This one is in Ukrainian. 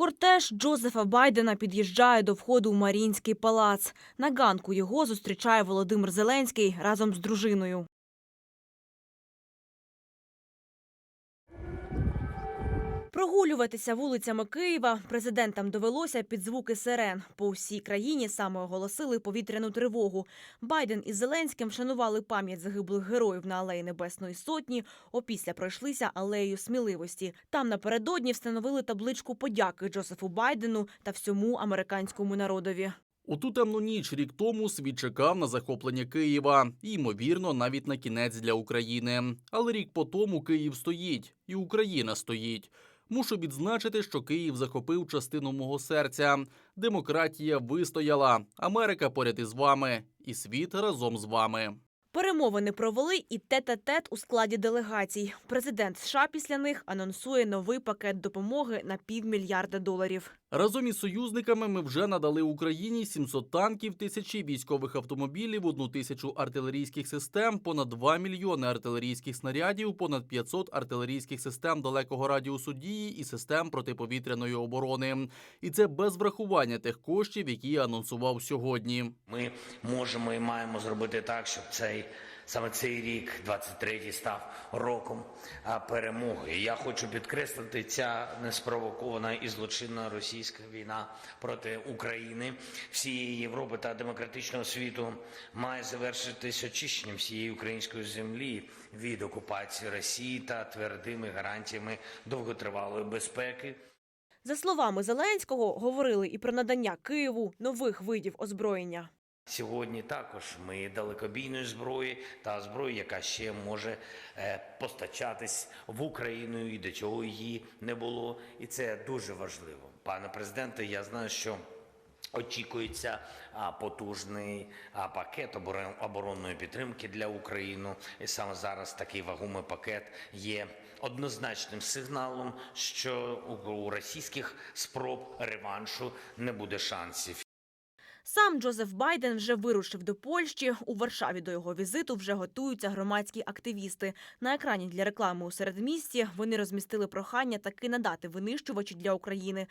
Кортеж Джозефа Байдена під'їжджає до входу у Марінський палац. На ганку його зустрічає Володимир Зеленський разом з дружиною. Прогулюватися вулицями Києва президентам довелося під звуки сирен. По всій країні саме оголосили повітряну тривогу. Байден із Зеленським вшанували пам'ять загиблих героїв на алеї Небесної Сотні. Опісля пройшлися алеєю сміливості. Там напередодні встановили табличку подяки Джозефу Байдену та всьому американському народові. У ту темну ніч рік тому світ чекав на захоплення Києва, і, ймовірно, навіть на кінець для України. Але рік по тому Київ стоїть, і Україна стоїть. Мушу відзначити, що Київ захопив частину мого серця. Демократія вистояла, Америка поряд із вами, і світ разом з вами. Перемовини провели і тет-а-тет у складі делегацій. Президент США після них анонсує новий пакет допомоги на півмільярда доларів. Разом із союзниками ми вже надали Україні 700 танків, тисячі військових автомобілів, одну тисячу артилерійських систем, понад 2 мільйони артилерійських снарядів, понад 500 артилерійських систем далекого радіусу дії і систем протиповітряної оборони. І це без врахування тих коштів, які я анонсував сьогодні. Ми можемо і маємо зробити так, щоб цей саме цей рік, 23-й, став роком перемоги. Я хочу підкреслити, ця неспровокована і злочинна російська війна проти України, всієї Європи та демократичного світу має завершитись очищенням всієї української землі від окупації Росії та твердими гарантіями довготривалої безпеки. За словами Зеленського, говорили і про надання Києву нових видів озброєння. Сьогодні також ми далекобійної зброї та зброї, яка ще може е, постачатись в Україну, і до цього її не було. І це дуже важливо. Пане президенте, я знаю, що очікується потужний пакет оборонної підтримки для України. І саме зараз такий вагомий пакет є однозначним сигналом, що у, російських спроб реваншу не буде шансів. Сам Джозеф Байден вже вирушив до Польщі. У Варшаві до його візиту вже готуються громадські активісти. На екрані для реклами у середмісті вони розмістили прохання таки надати винищувачі для України.